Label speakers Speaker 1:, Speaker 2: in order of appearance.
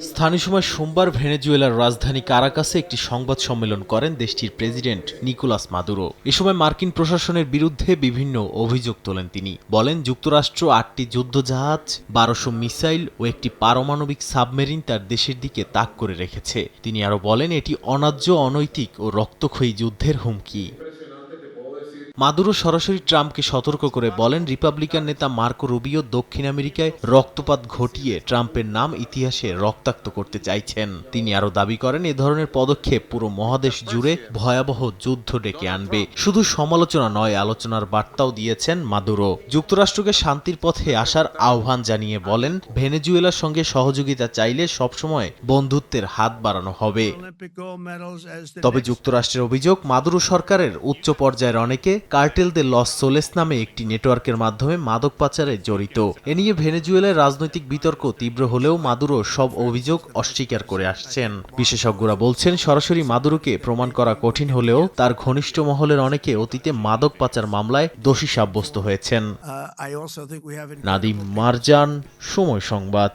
Speaker 1: স্থানীয় সময় সোমবার ভেনেজুয়েলার রাজধানী কারাকাসে একটি সংবাদ সম্মেলন করেন দেশটির প্রেসিডেন্ট নিকোলাস মাদুরো। এ সময় মার্কিন প্রশাসনের বিরুদ্ধে বিভিন্ন অভিযোগ তোলেন তিনি। বলেন, যুক্তরাষ্ট্র আটটি যুদ্ধজাহাজ, বারোশো মিসাইল ও একটি পারমাণবিক সাবমেরিন তার দেশের দিকে তাক করে রেখেছে। তিনি আরও বলেন, এটি অন্যায্য অনৈতিক ও রক্তক্ষয়ী যুদ্ধের হুমকি। মাদুরো সরাসরি ট্রাম্পকে সতর্ক করে বলেন রিপাবলিকান নেতা মার্কো রুবিও দক্ষিণ আমেরিকায় রক্তপাত ঘটিয়ে ট্রাম্পের নাম ইতিহাসে রক্তাক্ত করতে চাইছেন। তিনি আরও দাবি করেন এ ধরনের পদক্ষেপ পুরো মহাদেশ জুড়ে ভয়াবহ যুদ্ধ ডেকে আনবে। শুধু সমালোচনা নয় আলোচনার বার্তাও দিয়েছেন মাদুরো। যুক্তরাষ্ট্রকে শান্তির পথে আসার আহ্বান জানিয়ে বলেন ভেনেজুয়েলার সঙ্গে সহযোগিতা চাইলে সবসময় বন্ধুত্বের হাত বাড়ানো হবে। তবে যুক্তরাষ্ট্রের অভিযোগ মাদুরো সরকারের উচ্চ পর্যায়ের অনেকে কার্টেল দে লস সোলেস নামে একটি নেটওয়ার্কের মাধ্যমে মাদক পাচারে জড়িত। এ নিয়ে ভেনেজুয়েলার রাজনৈতিক বিতর্ক তীব্র হলেও মাদুরো সব অভিযোগ অস্বীকার করে আসছেন। বিশেষজ্ঞরা বলছেন সরাসরি মাদুরোকে প্রমাণ করা কঠিন হলেও তার ঘনিষ্ঠ মহলের অনেকে অতীতে মাদক পাচার মামলায় দোষী সাব্যস্ত হয়েছেন। নাদিম মারজান সময় সংবাদ।